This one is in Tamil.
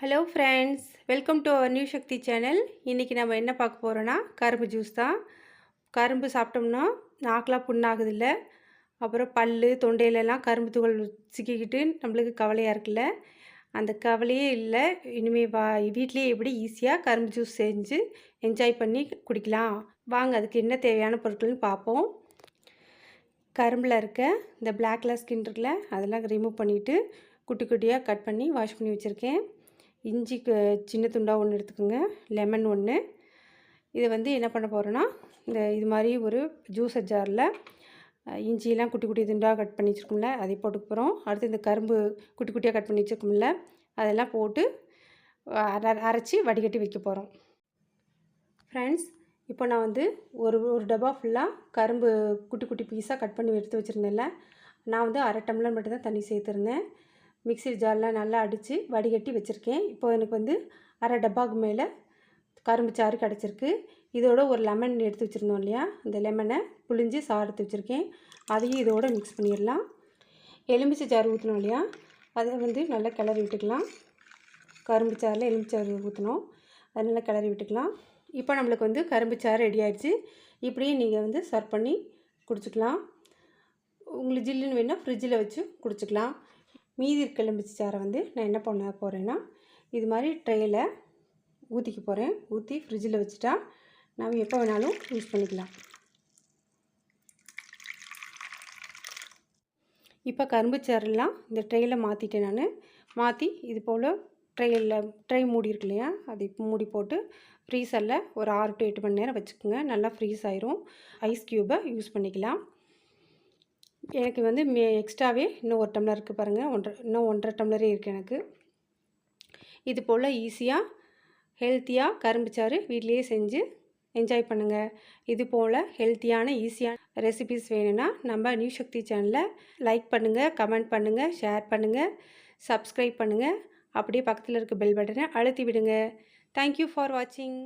Hello friends welcome to our new Sakthi channel இன்றைக்கி நம்ம என்ன பார்க்க போகிறோன்னா கரும்பு ஜூஸ் தான். கரும்பு சாப்பிட்டோம்னா நாக்கெலாம் புண்ணாகுது இல்லை அப்புறம் பல் தொண்டையிலலாம் கரும்பு துகள் சிக்கிக்கிட்டு நம்மளுக்கு கவலையாக இருக்குல்ல. அந்த கவலையே இல்லை. இனிமேல் வா வீட்லேயே எப்படி ஈஸியாக கரும்பு ஜூஸ் செஞ்சு என்ஜாய் பண்ணி குடிக்கலாம். வாங்க அதுக்கு என்ன தேவையான பொருட்கள்னு பார்ப்போம். கரும்பில் இருக்க இந்த பிளாக் கலர் ஸ்கின் இருக்குல்ல அதெல்லாம் ரிமூவ் பண்ணிவிட்டு குட்டி குட்டியாக கட் பண்ணி வாஷ் பண்ணி வச்சுருக்கேன். இஞ்சி சின்ன துண்டாக ஒன்று எடுத்துக்கோங்க. லெமன் ஒன்று இதை வந்து என்ன பண்ண போகிறோன்னா இந்த இது மாதிரி ஒரு ஜூஸ் ஜாரில் இஞ்சியெல்லாம் குட்டி குட்டி துண்டாக கட் பண்ணி வச்சுருக்கோம்ல அதை போட்டுக்க போகிறோம் அடுத்து இந்த கரும்பு குட்டி குட்டியாக கட் பண்ணி வச்சுருக்கோம்ல அதெல்லாம் போட்டு அரைச்சி வடிகட்டி வைக்க போகிறோம் ஃப்ரெண்ட்ஸ் இப்போ நான் வந்து ஒரு ஒரு டப்பா ஃபுல்லாக கரும்பு குட்டி குட்டி பீஸாக கட் பண்ணி எடுத்து வச்சுருந்தேன்ல நான் வந்து அரை டம்ளர் மட்டும் தான் தண்ணி சேர்த்துருந்தேன். மிக்சி ஜாரில் நல்லா அடித்து வடிகட்டி வச்சுருக்கேன். இப்போ எனக்கு வந்து அரை டப்பாவுக்கு மேலே கரும்பு சாறு கிடச்சிருக்கு. இதோட ஒரு லெமன் எடுத்து வச்சுருந்தோம் இல்லையா? அந்த லெமனை புளிஞ்சு சாறு எடுத்து வச்சுருக்கேன். அதையும் இதோட மிக்ஸ் பண்ணிடலாம். எலுமிச்சை சாறு ஊற்றணும் இல்லையா? அதை வந்து நல்லா கிளறி விட்டுக்கலாம். கரும்பு சாறில் எலுமிச்சாறு ஊற்றணும் அது நல்லா கிளறி விட்டுக்கலாம். இப்போ நம்மளுக்கு வந்து கரும்பு சாறு ரெடி ஆகிடுச்சு இப்படியே நீங்கள் வந்து சர்வ் பண்ணி குடிச்சிக்கலாம். உங்களுக்கு ஜில்லுன்னு வேணால் ஃப்ரிட்ஜில் வச்சு குடிச்சிக்கலாம். மீதி இருக்க எலும்பிச்சி சாரை வந்து நான் என்ன பண்ண போகிறேன்னா இது மாதிரி ட்ரேயில் ஊற்றிக்க போகிறேன் ஊற்றி ஃப்ரிட்ஜில் வச்சுட்டா நாம் எப்போ வேணாலும் யூஸ் பண்ணிக்கலாம். இப்போ கரும்பு சாரெல்லாம் இந்த ட்ரெயில் மாற்றிட்டேன் நான். மாற்றி இது போல் ட்ரெயில் ட்ரை மூடி இருக்கு இல்லையா அது மூடி போட்டு ஃப்ரீசரில் ஒரு ஆறு டு எட்டு மணி நேரம் வச்சுக்கோங்க. நல்லா ஃப்ரீஸ் ஆயிரும். ஐஸ் க்யூபை யூஸ் பண்ணிக்கலாம். எனக்கு வந்து மே எக்ஸ்ட்ராவே இன்னும் ஒரு டம்ளர் இருக்குது பாருங்கள் ஒன்றரை இன்னும் ஒன்றரை டம்ளரே இருக்குது எனக்கு. இது போல் ஈஸியாக ஹெல்த்தியாக கரும்புச்சாறு வீட்லேயே செஞ்சு என்ஜாய் பண்ணுங்கள் இது போல் ஹெல்த்தியான ஈஸியான ரெசிபிஸ் வேணும்னா நம்ம நியூ சக்தி சேனலை லைக் பண்ணுங்கள் கமெண்ட் பண்ணுங்கள் ஷேர் பண்ணுங்கள் சப்ஸ்கிரைப் பண்ணுங்கள் அப்படியே பக்கத்தில் இருக்க பெல் பட்டனை அழுத்தி விடுங்க. தேங்க்யூ ஃபார் வாட்சிங்